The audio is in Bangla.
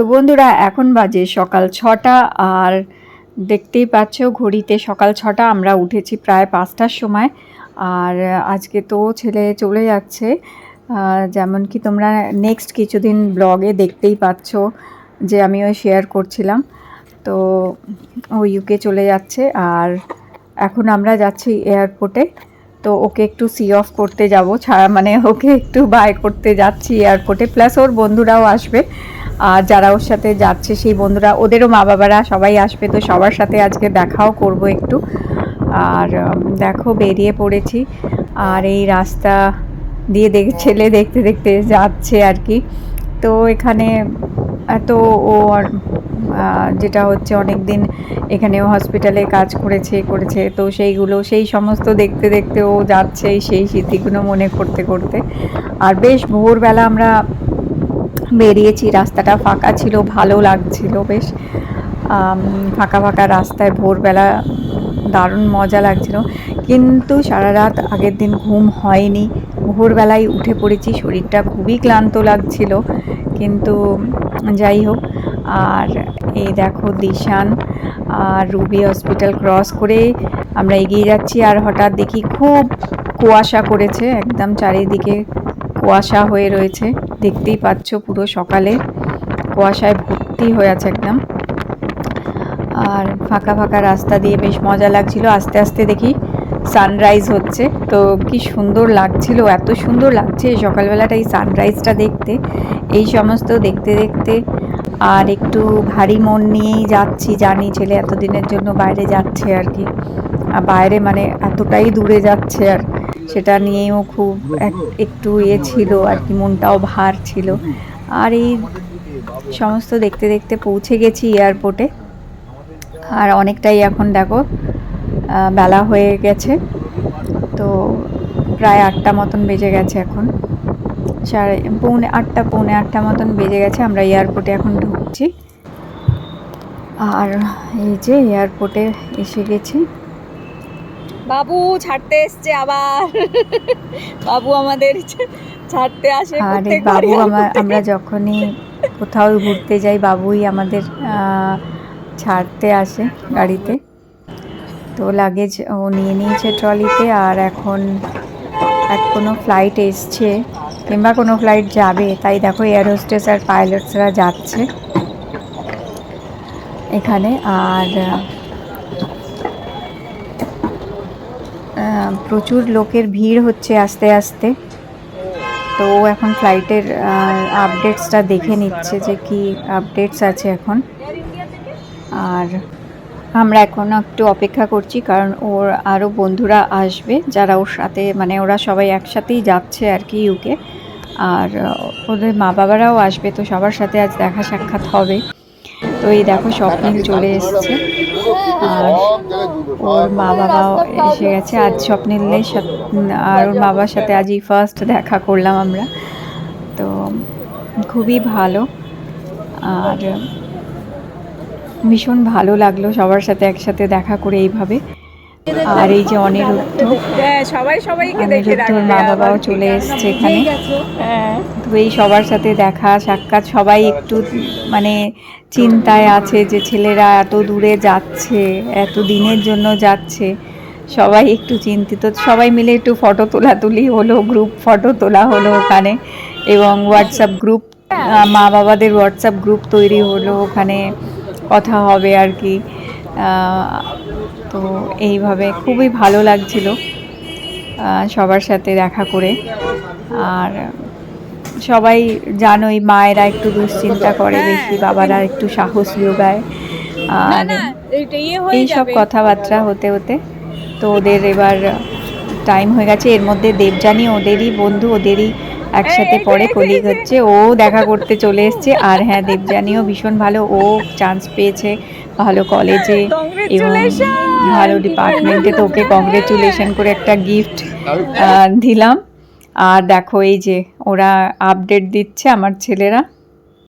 তো বন্ধুরা, এখন বাজে সকাল ছটা আর দেখতেই পাচ্ছ ঘড়িতে সকাল ছটা, আমরা উঠেছি প্রায় পাঁচটার সময়। আর আজকে তো ছেলে চলে যাচ্ছে। যেমন কি তোমরা নেক্সট কিছুদিন ব্লগে দেখতেই পাচ্ছ যে আমিও শেয়ার করছিলাম। তো ও ইউকে চলে যাচ্ছে আর এখন আমরা যাচ্ছি এয়ারপোর্টে তো ওকে একটু সি অফ করতে যাব, ছাড়া মানে ওকে একটু বাই করতে যাচ্ছি এয়ারপোর্টে প্লাস ওর বন্ধুরাও আসবে। আর যারা ওর সাথে যাচ্ছে, সেই বন্ধুরা, ওদেরও মা বাবারা সবাই আসবে, তো সবার সাথে আজকে দেখাও করব একটু। আর দেখো, বেরিয়ে পড়েছি। আর এই রাস্তা দিয়ে দেখ, ছেলে দেখতে দেখতে যাচ্ছে আর কি। তো এখানে এত ও যেটা হচ্ছে অনেক দিন এখানেও হসপিটালে কাজ করেছে করেছে, তো সেইগুলো, সেই সমস্ত দেখতে দেখতে ও যাচ্ছে, সেই স্মৃতিগুলো মনে করতে করতে। আর বেশ ভোরবেলা আমরা বেরিয়েছি, রাস্তাটা ফাঁকা ছিল, ভালো লাগছিল বেশ। ফাঁকা ফাঁকা রাস্তায় ভোরবেলা দারুণ মজা লাগছিল। কিন্তু সারা রাত আগের দিন ঘুম হয়নি। ভোরবেলায় উঠে পড়েছি, শরীরটা খুবই ক্লান্ত লাগছিল। কিন্তু যাই হোক, আর এই দেখো দিশান আর রুবি হসপিটাল ক্রস করে আমরা এগিয়ে যাচ্ছি। আর হঠাৎ দেখি খুব কুয়াশা করেছে, একদম চারিদিকে কুয়াশা হয়ে রয়েছে। দেখতেই পাচ্ছ পুরো সকালে। কুয়াশায় ভর্তি হয়ে আছে একদম। আর ফাঁকা ফাঁকা রাস্তা দিয়ে বেশ মজা লাগছিল। আস্তে আস্তে দেখি সানরাইজ হচ্ছে। তো কি সুন্দর লাগছিল, এত সুন্দর লাগছে সকালবেলাটা এই সানরাইজটা দেখতে। এই সমস্ত দেখতে দেখতে আর একটু ভারী মন নিয়েই যাচ্ছি, জানি ছেলে এতদিনের জন্য বাইরে যাচ্ছে আর কি। আর বাইরে মানে এতটাই দূরে যাচ্ছে আর সেটা নিয়েও খুব এক- একটু ইয়ে ছিল আর কি, মনটাও ভার ছিল। আর এই সমস্ত দেখতে দেখতে পৌঁছে গেছি এয়ারপোর্টে। আর অনেকটাই এখন দেখো বেলা হয়ে গেছে। তো প্রায় আটটা মতন বেজে গেছে এখন। সাড়ে পৌনে আটটা পৌনে আটটা মতন বেজে গেছে, আমরা এয়ারপোর্টে এখন ঢুকছি। আর এই যে এয়ারপোর্টে এসে গেছি। বাবু ছাড়তে এসছে আবার। বাবু আমাদের ছাড়তে আসে আর বাবু আমার আমরা যখনই কোথাও ঘুরতে যাই বাবুই আমাদের ছাড়তে আসে গাড়িতে। তো লাগেজ ও নিয়ে নিয়েছে ট্রলিতে আর এখন এক কোনো ফ্লাইট এসছে কিংবা কোনো ফ্লাইট যাবে। তাই দেখো এয়ার হোস্টেস আর পাইলটসরা যাচ্ছে এখানে। আর প্রচুর লোকের ভিড় হচ্ছে আস্তে আস্তে। তো ও এখন ফ্লাইটের আপডেটসটা দেখে নিচ্ছে যে কি আপডেটস আছে এখন। আর আমরা এখন একটু অপেক্ষা করছি, কারণ ওর আরও বন্ধুরা আসবে যারা ওর সাথে মানে ওরা সবাই একসাথেই যাচ্ছে আর কি ইউকে আর ওদের মা বাবারাও আসবে, তো সবার সাথে আজ দেখা সাক্ষাৎ হবে। তো এই দেখো স্বপ্নিল চলে এসছে। আর ওর মা বাবাও এসে গেছে। আজ স্বপ্নিলের সাথে, আর ওর বাবার সাথে আজই ফার্স্ট দেখা করলাম আমরা। তো খুবই ভালো। আর ভীষণ ভালো লাগল সবার সাথে একসাথে দেখা করে এইভাবে। আর এই যে অনিরুদ্ধ হ্যাঁ সবাই সবাইকে দেখে মা বাবাও চলে এসছে এখানে। হ্যাঁ তো এই সবার সাথে দেখা সাক্ষাৎ সবাই একটু মানে চিন্তায় আছে যে ছেলেরা এত দূরে যাচ্ছে এত দিনের জন্য যাচ্ছে। সবাই একটু চিন্তিত সবাই মিলে একটু ফটো তোলাতুলি হলো গ্রুপ ফটো তোলা হলো ওখানে এবং হোয়াটসঅ্যাপ গ্রুপ মা বাবাদের হোয়াটসঅ্যাপ গ্রুপ তৈরি হলো ওখানে কথা হবে আর কি। তো এইভাবে খুবই ভালো লাগছিল সবার সাথে দেখা করে। আর সবাই জানোই মায়েরা একটু দুশ্চিন্তা করে বেশি বাবারা একটু সাহস যোগায়। আর ইয়ে হয়ে এই সব কথাবার্তা হতে হতে তো ওদের এবার টাইম হয়ে গেছে। এর মধ্যে দেবযানী ওদেরই বন্ধু ওদেরই একসাথে পরে কলিগ হচ্ছে ও দেখা করতে চলে এসছে। আর হ্যাঁ দেবযানীও ভীষণ ভালো ও চান্স পেয়েছে ভালো কলেজে এবং ভালো ডিপার্টমেন্টে তো ওকে কংগ্রেচুলেশন করে একটা গিফট দিলাম। আর দেখো এই যে ওরা আপডেট দিচ্ছে আমার ছেলেরা।